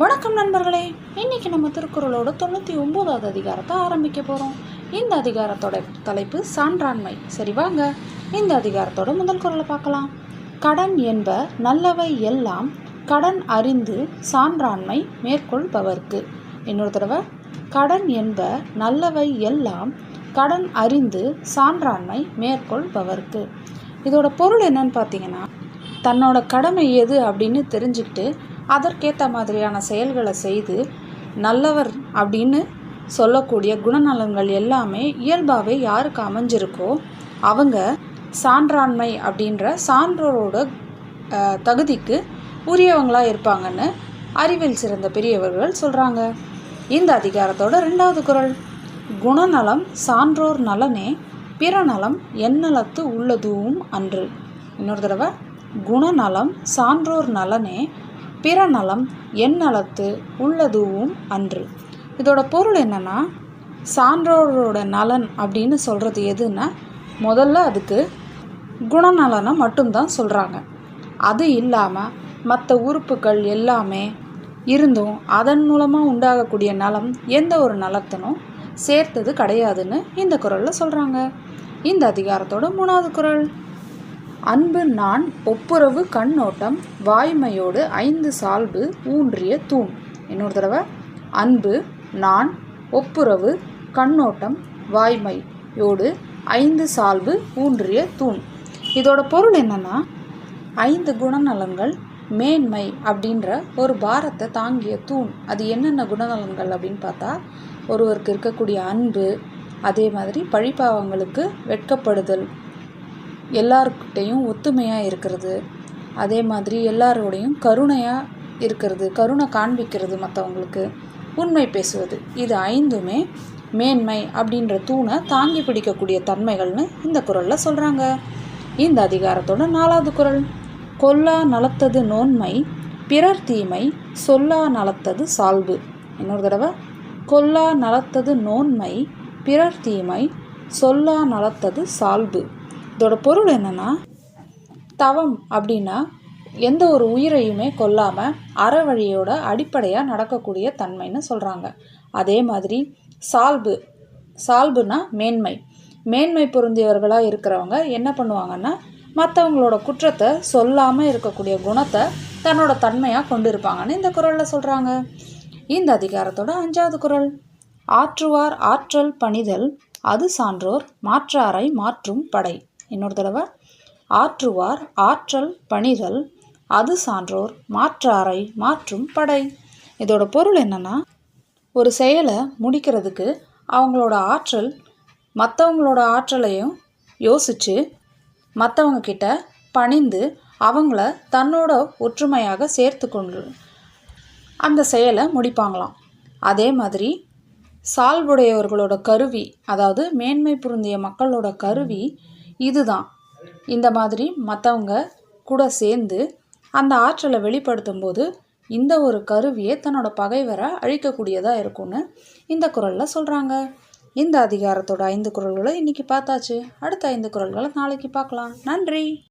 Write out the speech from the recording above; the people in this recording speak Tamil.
வணக்கம் நண்பர்களே. இன்னைக்கு நம்ம திருக்குறளோட தொண்ணூற்றி ஒம்போதாவது அதிகாரத்தை ஆரம்பிக்க போகிறோம் இந்த அதிகாரத்தோட தலைப்பு சான்றாண்மை. சரி வாங்க. இந்த அதிகாரத்தோட முதல் குரலை பார்க்கலாம். கடன் என்ப நல்லவை எல்லாம் கடன் அறிந்து சான்றாண்மை மேற்கொள்பவர்க்கு. இன்னொரு தடவை. கடன் என்ப நல்லவை எல்லாம் கடன் அறிந்து சான்றாண்மை மேற்கொள்பவர்க்கு. இதோட பொருள் என்னன்னு பார்த்தீங்கன்னா தன்னோட கடமை எது அப்படின்னு தெரிஞ்சுக்கிட்டு அதற்கேற்ற மாதிரியான செயல்களை செய்து நல்லவர் அப்படின்னு சொல்லக்கூடிய குணநலன்கள் எல்லாமே இயல்பாகவே யாருக்கு அமைஞ்சிருக்கோ அவங்க சான்றாண்மை அப்படின்ற சான்றோரோட தகுதிக்கு உரியவங்களாக இருப்பாங்கன்னு அறிவில் சிறந்த பெரியவர்கள் சொல்கிறாங்க இந்த அதிகாரத்தோட ரெண்டாவது குரல் குணநலம் சான்றோர் நலனே பிறநலம் என்னலத்து எந்நலத்து உள்ளதுவும் அன்று. இன்னொரு தடவை குணநலம் சான்றோர் நலனே பிற நலம் எந்நலத்து உள்ளதுவும் அன்று. இதோட பொருள் என்னன்னா சான்றோரோட நலன் அப்படின்னு சொல்கிறது எதுன்னா முதல்ல அதுக்கு குணநலனை மட்டும்தான் சொல்கிறாங்க அது இல்லாமல் மற்ற உறுப்புகள் எல்லாமே இருந்தும் அதன் மூலமாக உண்டாகக்கூடிய நலம் எந்த ஒரு நலத்தினும் சேர்த்தது கிடையாதுன்னு இந்த குறளில் சொல்கிறாங்க இந்த அதிகாரத்தோட மூணாவது குறள் அன்பு நான் ஒப்புரவு கண்ணோட்டம் வாய்மையோடு ஐந்து சால்பு ஊன்றிய தூண். இன்னொரு தடவை அன்பு நான் ஒப்புரவு கண்ணோட்டம் வாய்மையோடு ஐந்து சால்பு ஊன்றிய தூண். இதோட பொருள் என்னன்னா ஐந்து குணநலன்கள் மேன்மை அப்படின்ற ஒரு பாரத்தை தாங்கிய தூண். அது என்னென்ன குணநலன்கள் அப்படின்னு பார்த்தா ஒருவருக்கு இருக்கக்கூடிய அன்பு அதே மாதிரி பழிப்பாவங்களுக்கு வெட்கப்படுதல் எல்லாருக்கிட்டையும் ஒத்துமையாக இருக்கிறது. அதே மாதிரி எல்லாரோடையும் கருணையாக இருக்கிறது கருணை காண்பிக்கிறது மற்றவங்களுக்கு உண்மை பேசுவது இது ஐந்துமே மேன்மை அப்படின்ற தூணை தாங்கி பிடிக்கக்கூடிய தன்மைகள்னு இந்த குறளில் சொல்கிறாங்க இந்த அதிகாரத்தோட நாலாவது குறள் கொல்லா நலத்தது நோன்மை பிறர் தீமை சொல்லா நலத்தது சால்பு. இன்னொரு தடவை கொல்லா நலத்தது நோன்மை பிறர் தீமை சொல்லா நலத்தது சால்பு. இதோட பொருள் என்னன்னா தவம் அப்படின்னா எந்த ஒரு உயிரையுமே கொல்லாமல் அறவழியோட அடிப்படையாக நடக்கக்கூடிய தன்மைன்னு சொல்கிறாங்க அதே மாதிரி சால்பு சால்புனா மேன்மை. மேன்மை பொருந்தியவர்களாக இருக்கிறவங்க என்ன பண்ணுவாங்கன்னா மற்றவங்களோட குற்றத்தை சொல்லாமல் இருக்கக்கூடிய குணத்தை தன்னோட தன்மையாக கொண்டு இருப்பாங்கன்னு இந்த குறளில் சொல்கிறாங்க இந்த அதிகாரத்தோட அஞ்சாவது குறள் ஆற்றுவார் ஆற்றல் பணிதல் அது சான்றோர் மாற்றாரை மாற்றும் படை. இன்னொரு தடவை. ஆற்றுவார் ஆற்றல் பணிதல் அது சான்றோர் மாற்றாரை மாற்றும் படை. இதோட பொருள் என்னென்னா ஒரு செயலை முடிக்கிறதுக்கு அவங்களோட ஆற்றல் மற்றவங்களோட ஆற்றலையும் யோசித்து மற்றவங்க கிட்ட பணிந்து அவங்கள தன்னோட ஒற்றுமையாக சேர்த்து கொண்டு அந்த செயலை முடிப்பாங்களாம். அதே மாதிரி சால்புடையவர்களோட கருவி அதாவது மேன்மை பொருந்திய மக்களோட கருவி இதுதான். இந்த மாதிரி மற்றவங்க கூட சேர்ந்து அந்த ஆற்றலை வெளிப்படுத்தும் போது இந்த ஒரு கருவியை தன்னோட பகைவரை அழிக்கக்கூடியதாக இருக்கும்னு இந்த குறளில் சொல்கிறாங்க இந்த அதிகாரத்தோட ஐந்து குறள்களை இன்றைக்கி பார்த்தாச்சு. அடுத்த ஐந்து குறள்களை நாளைக்கு பார்க்கலாம். நன்றி.